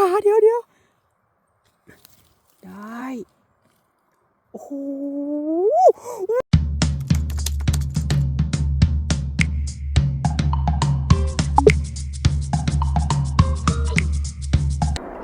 ขาเดี๋ยวเดี๋ยวได้ โอ้โห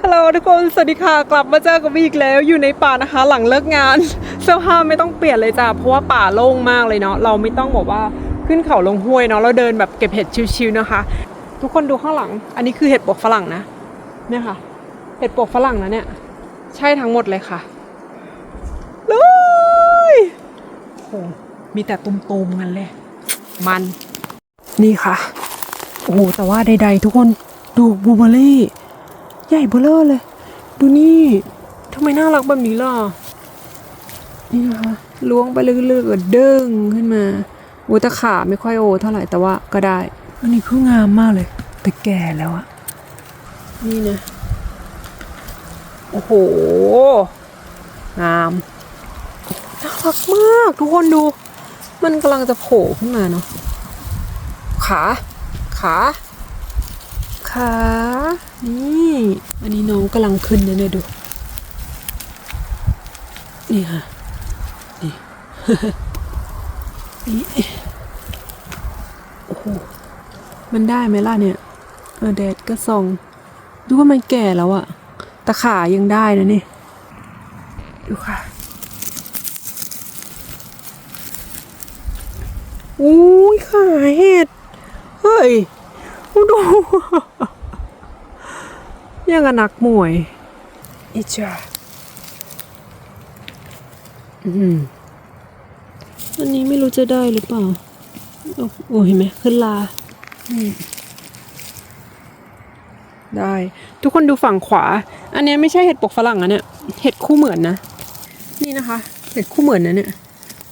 ฮัลโหลทุกคน สวัสดีค่ะ กลับมาเจอกับวีอีกแล้วอยู่ในป่านะคะ หลังเลิกงาน เสื้อผ้าไม่ต้องเปลี่ยนเลยจ้ะเพราะว่าป่าโล่งมากเลยเนาะเราไม่ต้องบอกว่าขึ้นเขาลงห้วยเนาะเราเดินแบบเก็บเห็ดชิวๆนะคะ ทุกคนดูข้างหลัง อันนี้คือเห็ดปวกฝรั่งนะ เนี่ยค่ะ เห็ดปวกฝรั่งนะเนี่ย ใช่ทั้งหมดเลยค่ะเลยโอ้โหมีแต่ตุ่มๆกันเลย มัน นี่ค่ะ โอ้โห แต่ว่าใดๆ ทุกคนดูบลูเบอร์รี่ ใหญ่เบ้อเร่อเลย ดูนี่ทำไมน่ารักแบบนี้ล่ะ นี่นะคะล้วงไปเรื่อยๆก็เด้งขึ้นมาโอ้แต่ขาไม่ค่อยโอเท่าไหร่แต่ว่าก็ได้ อันนี้คืองามมากเลย แต่แก่แล้วอะ นี่นะ โอ้โห งามน่ารักมาก ทุกคนดู มันกำลังจะโผล่ขึ้นมาเนาะ ขา ขา ขา นี่ อันนี้น้องกำลังขึ้นนะเนี่ยดู นี่ค่ะ นี่ นี่โอ้โห มันได้ไหมล่ะเนี่ย เออแดดก็ส่อง ดูว่ามันแก่แล้วอะแต่ขายังได้นะนี่ ดูค่ะอุ้ยขาเห็ด เฮ้ยดู ยังกับนักมวยอิจ้าอืมอันนี้ไม่รู้จะได้หรือเปล่า โอ้โอ้เห็นไหมขึ้นลาอืม ได้ ทุกคนดูฝั่งขวา อันเนี้ยไม่ใช่เห็ดปกฝรั่งอะเนี่ยเห็ดคู่เหมือนนะ นี่นะคะ เห็ดคู่เหมือนนะเนี่ย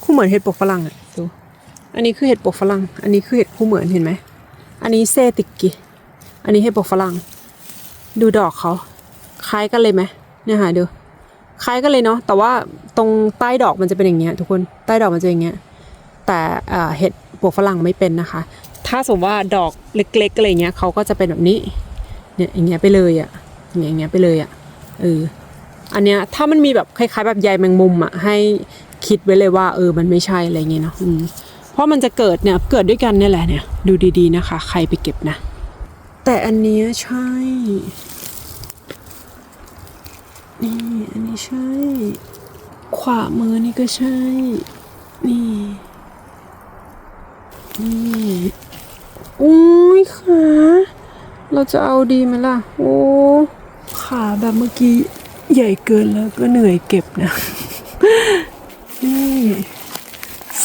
คู่เหมือนเห็ดปกฝรั่งอะดูอันนี้คือเห็ดปกฝรั่ง อันนี้คือเห็ดคู่เหมือนเห็นไหมอันนี้เซติกกิอันนี้เห็ดปกฝรั่ง ดูดอกเขาคล้ายกันเลยไหมเนี่ยค่ะดูคล้ายกันเลยเนาะแต่ว่าตรงใต้ดอกมันจะเป็นอย่างเงี้ยทุกคนใต้ดอกมันจะอย่างเงี้ยแต่เอ่อเห็ดปวกฝรั่งไม่เป็นนะคะ ถ้าสมมติว่าดอกเล็กๆอะไรเงี้ยเขาก็จะเป็นแบบนี้ เนี่ยอย่างเงี้ยไปเลยอะอย่างเงี้ยอย่างเงี้ยไปเลยอะเอออันเนี้ยถ้ามันมีแบบคล้ายๆ แบบใยแมงมุมอะให้คิดไว้เลยว่า เออมันไม่ใช่อะไรเงี้ยเนาะเพราะมันจะเกิดเนี่ยเกิดด้วยกันเนี่ยแหละเนี่ยดูดีๆนะคะ ใครไปเก็บนะ แต่อันเนี้ยใช่นี่อันนี้ใช่ ขวามือนี่ก็ใช่ นี่ นี่ อุ้ยขา เราจะเอาดีไหมล่ะ โอ้ ขาแบบเมื่อกี้ใหญ่เกินแล้วก็เหนื่อยเก็บนะ นี่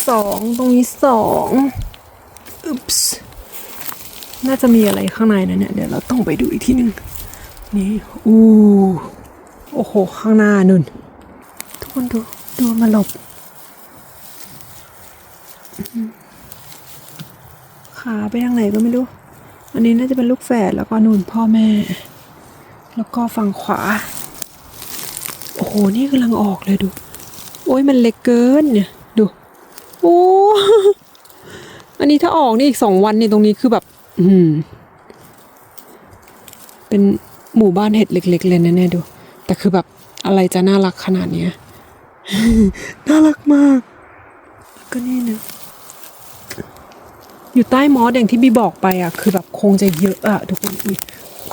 สองตรงนี้สองอึ๊บส์น่าจะมีอะไรข้างในนะเนี่ย เดี๋ยวเราต้องไปดูอีกที่หนึ่งนี่ อู้ โอ้โห ข้างหน้านุ่น ทุกคนดู ดูมาหลบอื้อหือขาไปทางไหนก็ไม่รู้ อันนี้น่าจะเป็นลูกแฝดแล้วก็นุ่นพ่อแม่ แล้วก็ฝั่งขวา โอ้โห นี่กำลังออกเลยดู โอ้ยมันเล็กเกินเนี่ย ดู โอ้ อันนี้ถ้าออกนี่อีกสองวันนี่ตรงนี้คือแบบ อืม เป็นหมู่บ้านเห็ดเล็ก ๆ เลยนะเนี่ยดู แต่คือแบบอะไรจะน่ารักขนาดเนี้ยน่ารักมากแล้วก็นี่นะอยู่ใต้มอสอย่างที่บีบอกไปอะคือแบบ คงจะเยอะอะทุกคนอุ๊ย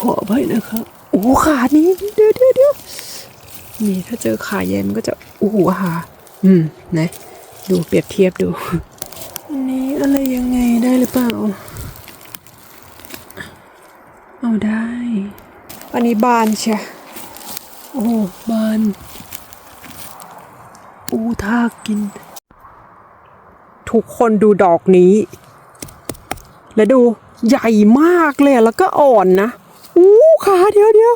ขออภัยนะคะโอ้ขานี้เดี๋ยวเดี๋ยวเดี๋ยวนี่ถ้าเจอขาแยมมันก็จะโอ้โหหาอืมนะดูเปรียบเทียบดูอันนี้อะไรยังไงได้หรือเปล่าเอาได้ อันนี้บานเชียโอ้บานอูท่ากิน ทุกคนดูดอกนี้ แล้วดู ใหญ่มากเลยแล้วก็อ่อนนะอู้ขาเดียวเดียว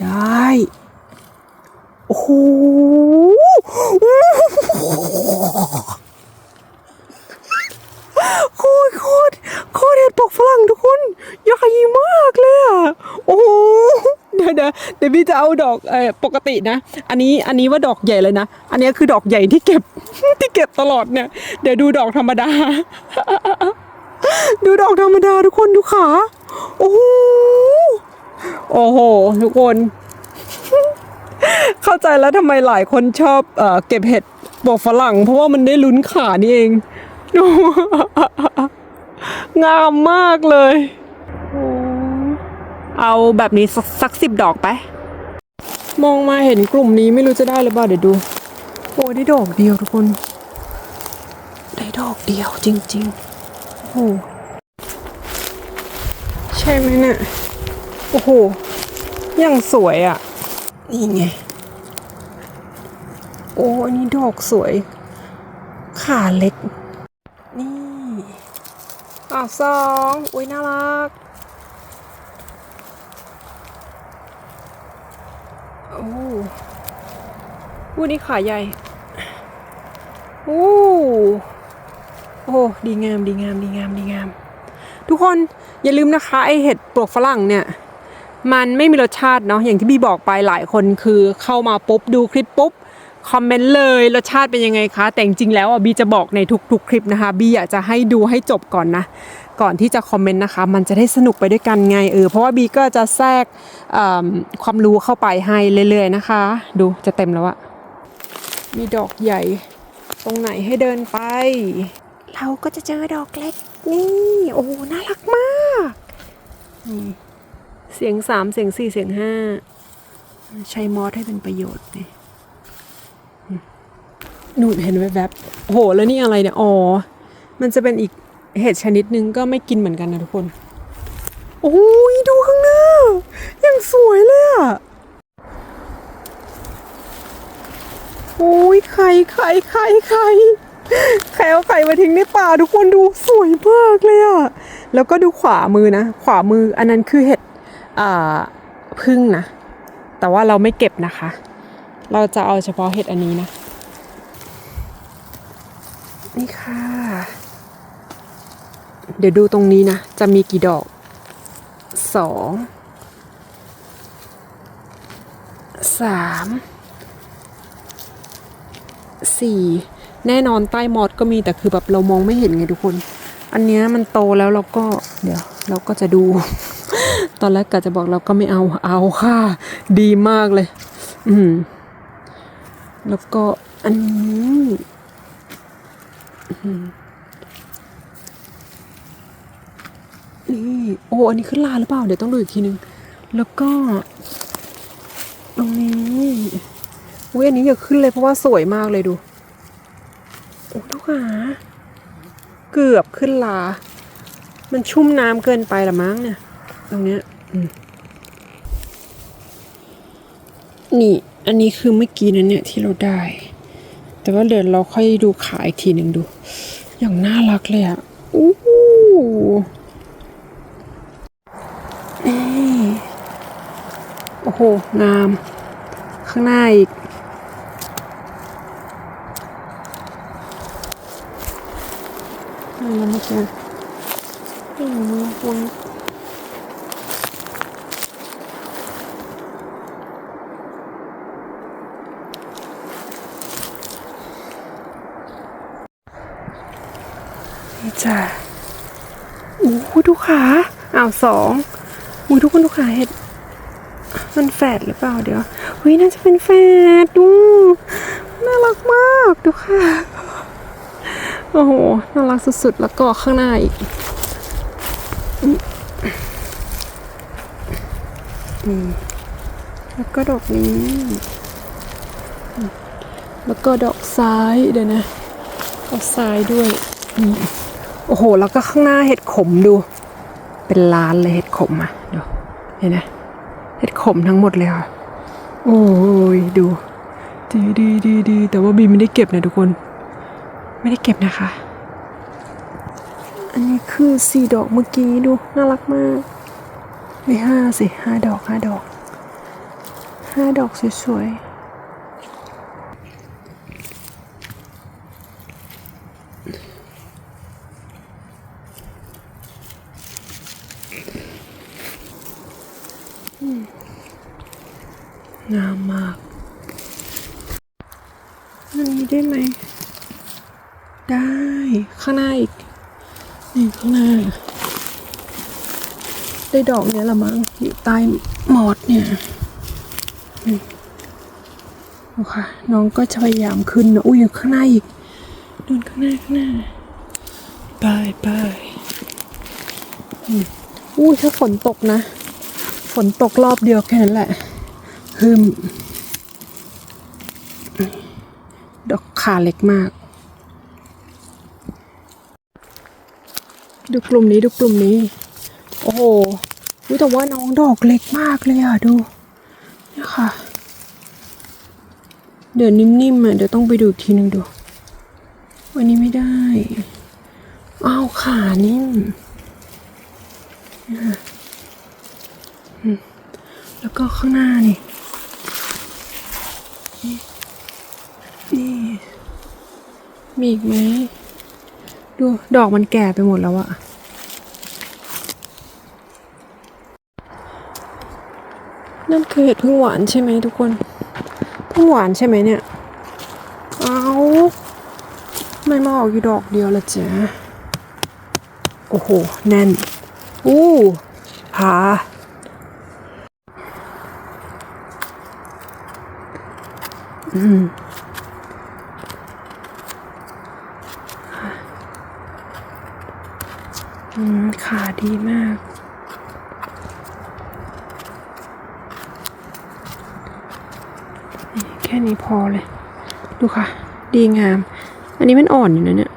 ได้ โอ้โหโคตรโคตรโคตรเห็ดปกฝรั่งทุกคนใหญ่มากเลยอะโอ้โหเดี๋ยวเดี๋ยวเดี๋ยวพี่จะเอาดอกเออปกตินะ อันนี้อันนี้ว่าดอกใหญ่เลยนะ อันนี้คือดอกใหญ่ที่เก็บที่เก็บตลอดเนี่ย เดี๋ยวดูดอกธรรมดา ดูดอกธรรมดาทุกคนดูขาโอ้โหโอ้โห ทุกคน เข้าใจแล้วทำไมหลายคนชอบเอเก็บเห็ดปวกฝรั่ง เพราะว่ามันได้ลุ้นขานี่เองดูงามมากเลยเอาแบบนี้สักสิบดอกไป มองมาเห็นกลุ่มนี้ไม่รู้จะได้หรือเปล่าเดี๋ยวดู โอ้ได้ดอกเดียวทุกคน ได้ดอกเดียวจริง ๆ หใช่ไหมเนี่ย โอ้โหยังสวยอะ นี่ไง โอ้อันนี้ดอกสวย ขาเล็ก นี่อะสองอุ้ยน่ารัก โอ้วูนี่ขาใหญ่ โอ้ โอ้ดีงามดีงามดีงามดีงาม ทุกคนอย่าลืมนะคะไอเห็ดปลวกฝรั่งเนี่ยมันไม่มีรสชาติเนาะอย่างที่บีบอกไปหลายคนคือเข้ามาปุ๊บดูคลิปปุ๊บคอมเมนต์เลยรสชาติเป็นยังไงคะ แต่จริงแล้วอะบีจะบอกในทุกๆคลิปนะคะบีอยากจะให้ดูให้จบก่อนนะ ก่อนที่จะคอมเมนต์นะคะ มันจะได้สนุกไปด้วยกันไงเออเพราะว่าบีก็จะแทรกความรู้เข้าไปให้เรื่อยๆนะคะ ดูจะเต็มแล้วอะมีดอกใหญ่ ตรงไหนให้เดินไป เราก็จะเจอดอกเล็กนี่โอ้น่ารักมากนี่เสียงสามเสียงสี่เสียงห้าใช้มอสให้เป็นประโยชน์นี่อืมนู่นเห็นแวบๆโอ้โหแล้วนี่อะไรเนี่ย อ๋อ มันจะเป็นอีกเห็ดชนิดนึงก็ไม่กินเหมือนกันนะทุกคน โอ้ยดูข้างหน้ายังสวยเลยอะโอ้ยไข่ไข่ไข่ไข่ ใครเอาไข่มาทิ้งในป่าทุกคนดูสวยมากเลยอะแล้วก็ดูขวามือนะ ขวามืออันนั้นคือเห็ดอ่าพึ่งนะ แต่ว่าเราไม่เก็บนะคะ เราจะเอาเฉพาะเห็ดอันนี้นะ นี่ค่ะ เดี๋ยวดูตรงนี้นะ จะมีกี่ดอกสองสามสี่ แน่นอนใต้มอดก็มีแต่คือแบบเรามองไม่เห็นไงทุกคน อันเนี้ยมันโตแล้วเราก็เดี๋ยวเราก็จะดู ตอนแรกกะจะบอกเราก็ไม่เอาเอาค่ะ ดีมากเลย อืม แล้วก็อันนี้นี่โอ้อันนี้ขึ้นลาหรือเปล่า เดี๋ยวต้องดูอีกทีนึง แล้วก็ ตรงนี้อุ้ยอันนี้อย่าขึ้นเลยเพราะว่าสวยมากเลยดู โอ้ทุกขาเกือบขึ้นลา มันชุ่มน้ำเกินไปละมั้งเนี่ย ตรงเนี้ยนี่ อันนี้คือเมื่อกี้นั้นเนี่ยที่เราได้ แต่ว่าเดี๋ยวเราค่อยดูขาอีกทีหนึ่งดู อย่างน่ารักเลยอะอู้หูนี่โอ้โห งาม ข้างหน้าอีก อะไรนะเจ๊อืมวันนี่จ้ะโอ้ดูขาอ้าวสองอุ้ยทุกคนดูขาเห็ด มันแฝดหรือเปล่าเดี๋ยวเฮ้ยน่าจะเป็นแฝดดู น่ารักมากดูค่ะ โอ้โห น่ารักสุดๆ แล้วก็ข้างหน้าอีกนี่แล้วก็ดอกนี้ แล้วก็ดอกซ้ายเดี๋ยวนะดอกซ้ายด้วยนี่โอ้โห แล้วก็ข้างหน้าเห็ดขมดู เป็นล้านเลยเห็ดขมอะดูเห็นไหมเห็ดขมทั้งหมดเลยค่ะ โอ้ยดู ดีดีดีดีแต่ว่าบีไม่ได้เก็บนะทุกคน ไม่ได้เก็บนะคะ อันนี้คือสี่ดอกเมื่อกี้ดูน่ารักมากไม่ห้าสิห้าดอกห้าดอกห้าดอกสวยๆอืมงามมาก อันนี้ได้ไหม ได้ ข้างหน้าอีกนี่ข้างหน้าได้ดอกเนี้ยละมั้งอยู่ใต้หมอดเนี่ยโอืมดูค่ะน้องก็จะพยายามขึ้นนะอุ้ยอยู่ข้างหน้าอีกเดินข้างหน้าข้างหน้าไปไปอืมอุ้ยถ้าฝนตกนะ ฝนตกรอบเดียวแค่นั้นแหละฮึมดอกขาเล็กมาก ดูกลุ่มนี้ดูกลุ่มนี้ โอ้โหแต่ว่าน้องดอกเล็กมากเลยอะดูนี่ค่ะ เดี๋ยวนิ่มๆอะเดี๋ยวต้องไปดูทีหนึ่งดู วันนี้ไม่ได้อ้าวขานิ่มนี่ยอืมแล้วก็ข้างหน้านี่นี่ มีอีกไหม ดูดอกมันแก่ไปหมดแล้วอะ นั่นคือเห็ดพึ่งหวานใช่ไหมทุกคนพึ่งหวานใช่ไหมเนี่ย เอาไม่มาออกอยู่ดอกเดียวละจ๊ะโอ้โห แน่น อู้หาอืมขาดีมาก นี่แค่นี้พอเลย ดูค่ะ ดีงาม อันนี้มันอ่อนอยู่นะเนี่ย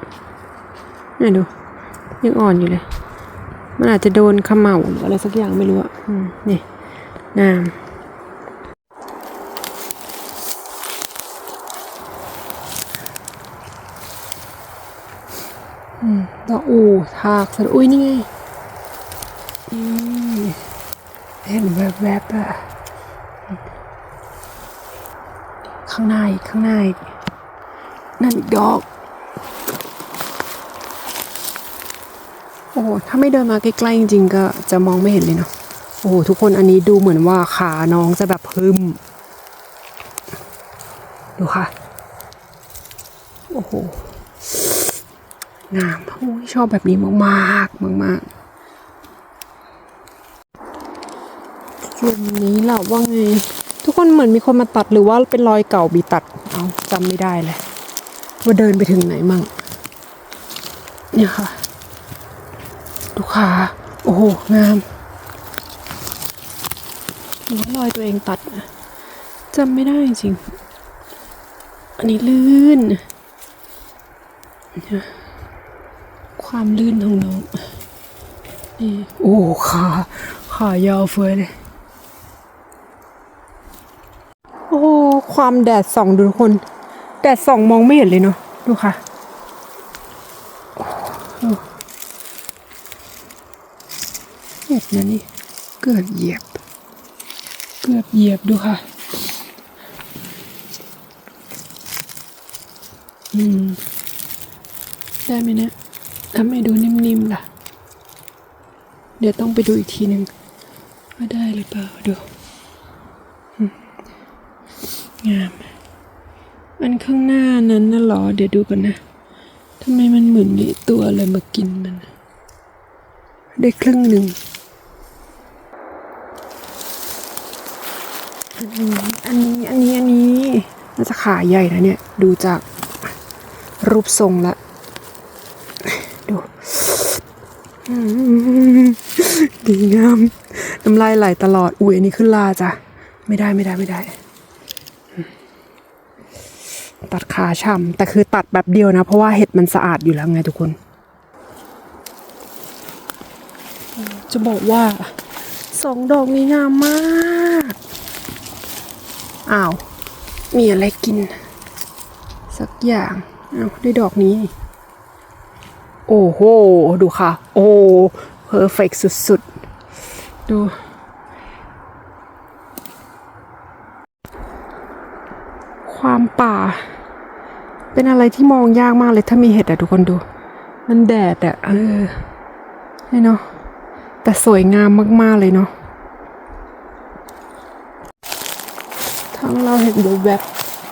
นี่ดูยังอ่อนอยู่เลย มันอาจจะโดนเขม่าหรืออะไรสักอย่างไม่รู้อะอืมนี่งามอืมดอกอูทากสะอุ้ยนี่ไงอืมเห็นแวบๆอะ ข้างในข้างในนั่นอีกดอก โอ้โห ถ้าไม่เดินมาใกล้ๆจริงๆก็จะมองไม่เห็นเลยเนาะโอ้โห ทุกคนอันนี้ดูเหมือนว่าขาน้องจะแบบพึมดูค่ะ โอ้โห งามโอ้ยชอบแบบนี้มากมากมากๆกลุ่มนี้ล่ะว่าไง ทุกคนเหมือนมีคนมาตัดหรือว่าเป็นรอยเก่าบีตัด เอาจำไม่ได้เลย ว่าเดินไปถึงไหนมั่ง เนี่ยค่ะ ดูขาโอ้โห งามหรือว่ารอยตัวเองตัดจำไม่ได้จริง อันนี้ลื่นนะความลื่นของน้องนี่โอ้ขาขายาวเฟ้ยเลย โอ้ ความแดดส่องดูทุกคน แดดส่องมองไม่เห็นเลยเนาะดูค่ะโอ้เห็ดนะนี่เกือบเหยียบ เกือบเหยียบดูค่ะ อืม ได้ไหมเนี่ยถ้าไม่ดูนิ่มๆล่ะ เดี๋ยวต้องไปดูอีกทีหนึ่งว่าได้หรือเปล่าดู งาม อันข้างหน้านั้นน่ะหรอ เดี๋ยวดูกันนะทำไมมันเหมือนมีตัวอะไรมากินมัน ได้ครึ่งหนึ่ง อันนี้อันนี้อันนี้อันนี้น่าจะขาใหญ่นะเนี่ย ดูจากรูปทรงละดูดีงามน้ำลายไหลตลอด อุ้ยอันนี้ขึ้นลาจ้ะ ไม่ได้ไม่ได้ไม่ได้ ตัดขาช่ำแต่คือตัดแบบเดียวนะ เพราะว่าเห็ดมันสะอาดอยู่แล้วไงทุกคน จะบอกว่าสองดอกนี้งามมากอ้าว มีอะไรกิน สักอย่างอ้าวได้ดอกนี้ โอ้โห ดูค่ะ โอ้เพอร์เฟกสุดๆ ดู ความป่า เป็นอะไรที่มองยากมากเลยถ้ามีเห็ดอะทุกคนดู มันแดดอะเออเนาะแต่สวยงามมาก ๆ เลยเนาะทั้งเราเห็นดูแบบ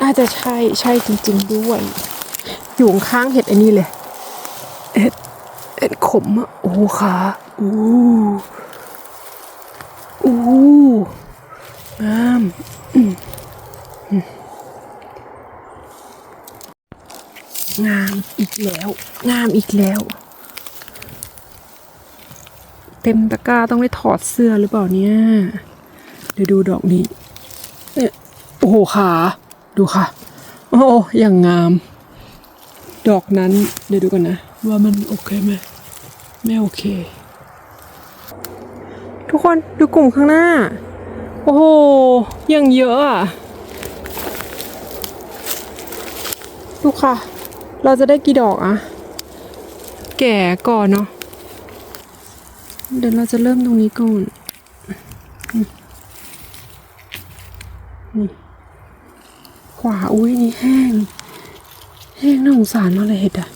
น่าจะใช่ใช่จริง ๆ ด้วย อยู่ข้างเห็ดอันนี้เลย เห็ดเห็ดขมอะโอ้ขาะอู้อู้งามอืม งามอีกแล้ว งามอีกแล้ว เต็มตะกร้าต้องได้ถอดเสื้อหรือเปล่าเนี่ยเดี๋ยวดูดอกนี้เนี่ยโอ้โหขาดูค่ะ โอ้อย่างงาม ดอกนั้นเดี๋ยวดูกันนะ ว่ามันโอเคไหมไม่โอเค ทุกคนดูกลุ่มข้างหน้า โอ้โหยังเยอะอะดูค่ะ เราจะได้กี่ดอกอะแก่ก่อนเนาะเดี๋ยวเราจะเริ่มตรงนี้ก่อนนี่ขวาอุ้ยนี่แห้ง แห้งน่าสงสารมากเลยเห็ดอะ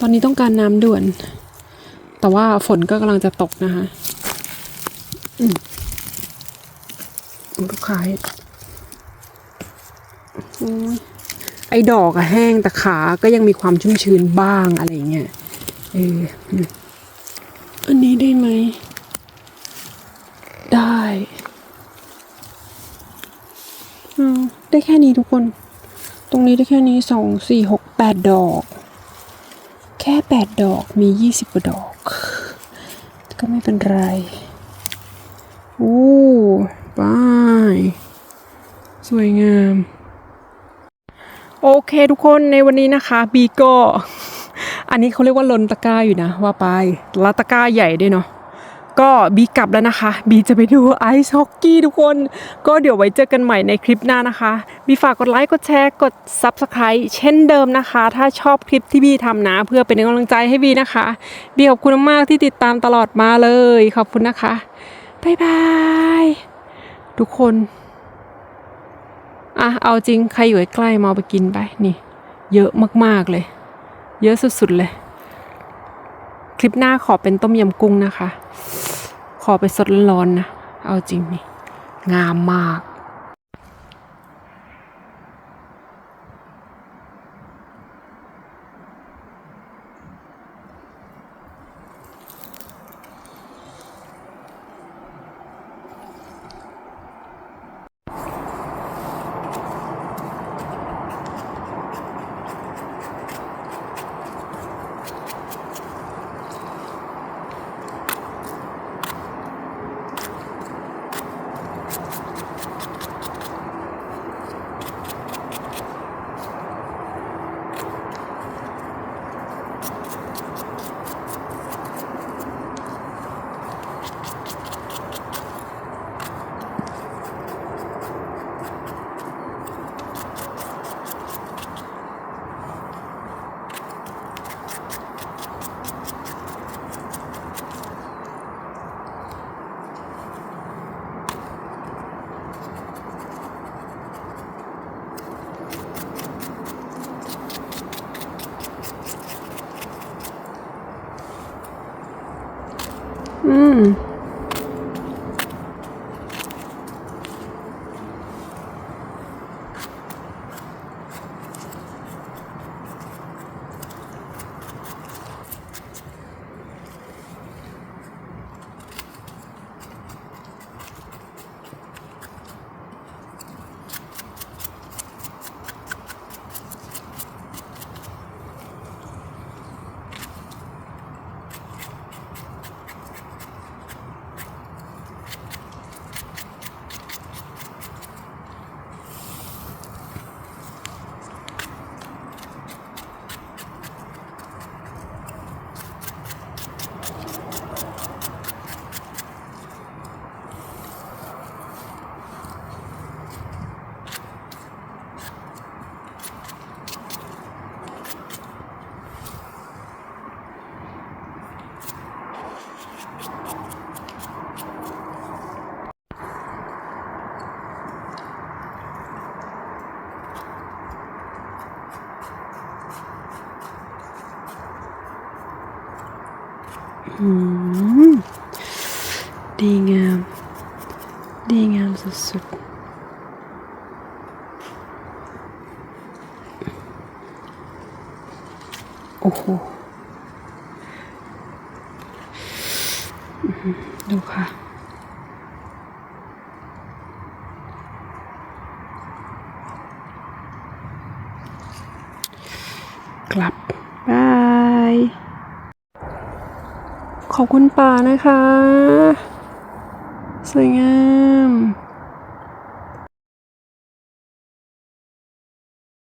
ตอนนี้ต้องการน้ำด่วน แต่ว่าฝนก็กำลังจะตกนะคะอืมลูกค้าเห็ดโอ้ย ไอ้ดอกอะแห้งแต่ขาก็ยังมีความชุ่มชื้นบ้างอะไรเงี้ยเอออันนี้ได้ไหม ได้อได้แค่นี้ทุกคน ตรงนี้ได้แค่นี้สองสี่หกแปดดอก แค่แปดดอกมียี่สิบกว่าดอก ก็ไม่เป็นไรโอ้บาย สวยงาม โอเคทุกคนในวันนี้นะคะบีก็อันนี้เขาเรียกว่าลนตะก้าอยู่นะ ว่าไปล้วตะก้าใหญ่ด้วยเนาะก็บีกลับแล้วนะคะ บีจะไปดูไอซ์ฮอกกี้ทุกคน ก็เดี๋ยวไว้เจอกันใหม่ในคลิปหน้านะคะ บีฝากกดไลค์กดแชร์กด Subscribe เช่นเดิมนะคะ ถ้าชอบคลิปที่บีทำนะ เพื่อเป็นกำลังใจให้บีนะคะ บีขอบคุณมากที่ติดตามตลอดมาเลย ขอบคุณนะคะบ๊ายบายทุกคน อะเอาจริงใครอยู่ใกล้ๆมาเอาไปกินไปนี่ เยอะมากๆเลย เยอะสุดๆเลย คลิปหน้าขอเป็นต้มยำกุ้งนะคะ ขอไปสดร้อนๆนะ เอาจริงนี่ งามมาก อื ดีงาม ดีงามสุดๆ โอ้โหอื้อหือดูค่ะ อ กลับ บาย ขอบคุณป่านะคะ สวยงาม